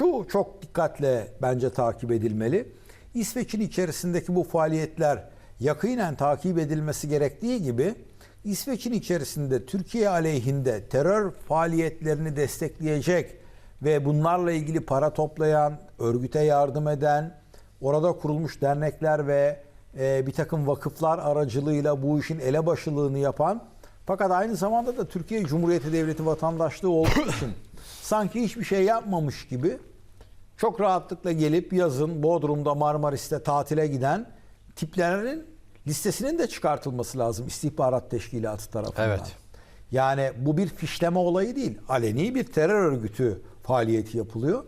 Şu çok dikkatle bence takip edilmeli. İsveç'in içerisindeki bu faaliyetler yakinen takip edilmesi gerektiği gibi İsveç'in içerisinde Türkiye aleyhinde terör faaliyetlerini destekleyecek ve bunlarla ilgili para toplayan, örgüte yardım eden, orada kurulmuş dernekler ve e, bir takım vakıflar aracılığıyla bu işin elebaşılığını yapan fakat aynı zamanda da Türkiye Cumhuriyeti Devleti vatandaşlığı olduğu için sanki hiçbir şey yapmamış gibi çok rahatlıkla gelip yazın Bodrum'da Marmaris'te tatile giden tiplerin listesinin de çıkartılması lazım istihbarat teşkilatı tarafından. Evet. Yani bu bir fişleme olayı değil. Aleni bir terör örgütü faaliyeti yapılıyor.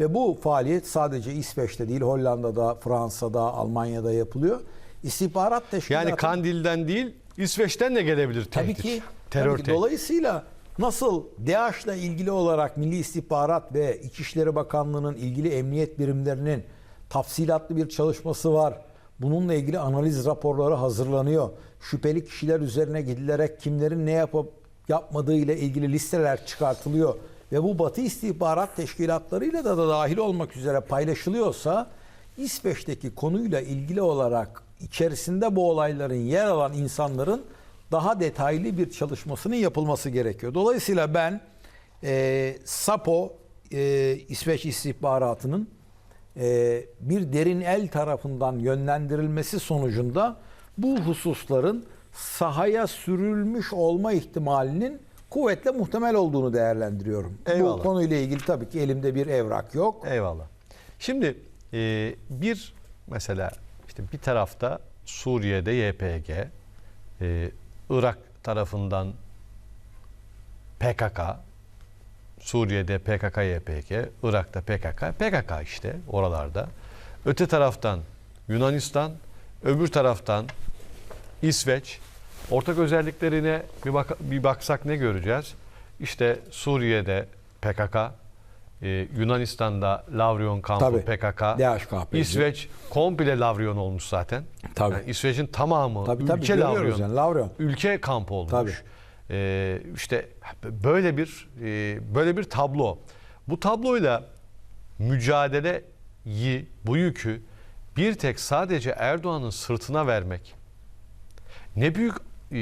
Ve bu faaliyet sadece İsveç'te değil Hollanda'da, Fransa'da, Almanya'da yapılıyor. İstihbarat teşkilatı... Yani Kandil'den değil İsveç'ten de gelebilir Tabii tehdit. ki. Terör tabii ki. Dolayısıyla nasıl DAEŞ'la ilgili olarak Milli İstihbarat ve İçişleri Bakanlığı'nın ilgili emniyet birimlerinin tafsilatlı bir çalışması var. Bununla ilgili analiz raporları hazırlanıyor. Şüpheli kişiler üzerine gidilerek kimlerin ne yapıp yapmadığı ile ilgili listeler çıkartılıyor ve bu Batı istihbarat teşkilatlarıyla da, da dahil olmak üzere paylaşılıyorsa İsveç'teki konuyla ilgili olarak içerisinde bu olayların yer alan insanların daha detaylı bir çalışmasının yapılması gerekiyor. Dolayısıyla ben e, SAPO e, İsveç istihbaratının e, bir derin el tarafından yönlendirilmesi sonucunda bu hususların sahaya sürülmüş olma ihtimalinin kuvvetle muhtemel olduğunu değerlendiriyorum. Eyvallah. Bu konuyla ilgili tabii ki elimde bir evrak yok. Eyvallah. Şimdi e, bir mesela işte bir tarafta Suriye'de YPG, e, Irak tarafından PKK, Suriye'de PKK YPG, Irak'ta PKK, PKK işte oralarda. Öte taraftan Yunanistan, öbür taraftan İsveç. Ortak özelliklerine bir, bak- bir baksak ne göreceğiz? İşte Suriye'de PKK, e, Yunanistan'da Lavrion kampı Tabii. PKK, DHKPC. İsveç komple Lavrion olmuş zaten. Tabii. Yani İsveç'in tamamı Tabii, tabii, ülke Lavrion. yani, Lavrion. Ülke kampı olmuş. Tabii. E, işte böyle bir e, böyle bir tablo. Bu tabloyla mücadeleyi, bu yükü bir tek sadece Erdoğan'ın sırtına vermek ne büyük e,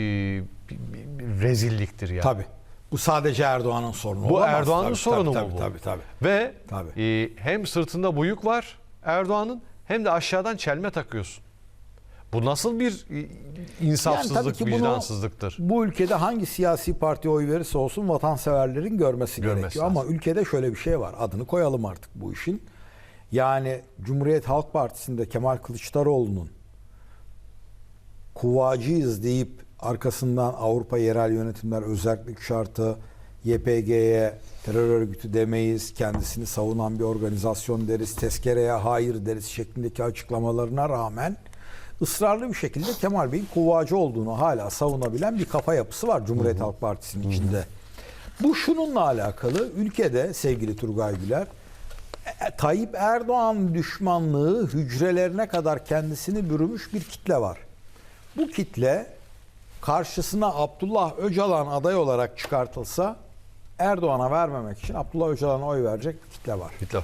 rezilliktir ya. Tabii. Bu sadece Erdoğan'ın sorunu Bu olamaz. Erdoğan'ın Tabii, sorunu tabii, mu bu? Tabii tabii. Ve Tabii. e, hem sırtında bu yük var Erdoğan'ın hem de aşağıdan çelme takıyorsun. Bu nasıl bir e, Yani insafsızlık, tabii ki bunu vicdansızlıktır? Bu ülkede hangi siyasi parti oy verirse olsun vatanseverlerin görmesi, Görmesi gerekiyor. lazım. Ama ülkede şöyle bir şey var. Adını koyalım artık bu işin. Yani Cumhuriyet Halk Partisi'nde Kemal Kılıçdaroğlu'nun kuvacıyız deyip arkasından Avrupa Yerel Yönetimler Özellik Şartı, YPG'ye terör örgütü demeyiz, kendisini savunan bir organizasyon deriz, tezkereye hayır deriz şeklindeki açıklamalarına rağmen ısrarlı bir şekilde Kemal Bey'in kuvacı olduğunu hala savunabilen bir kafa yapısı var Cumhuriyet Halk Partisi'nin içinde. Bu şununla alakalı ülkede sevgili Turgay Güler e, Tayyip Erdoğan düşmanlığı hücrelerine kadar kendisini bürümüş bir kitle var. Bu kitle karşısına Abdullah Öcalan aday olarak çıkartılsa Erdoğan'a vermemek için Abdullah Öcalan'a oy verecek bir kitle var. Hitler.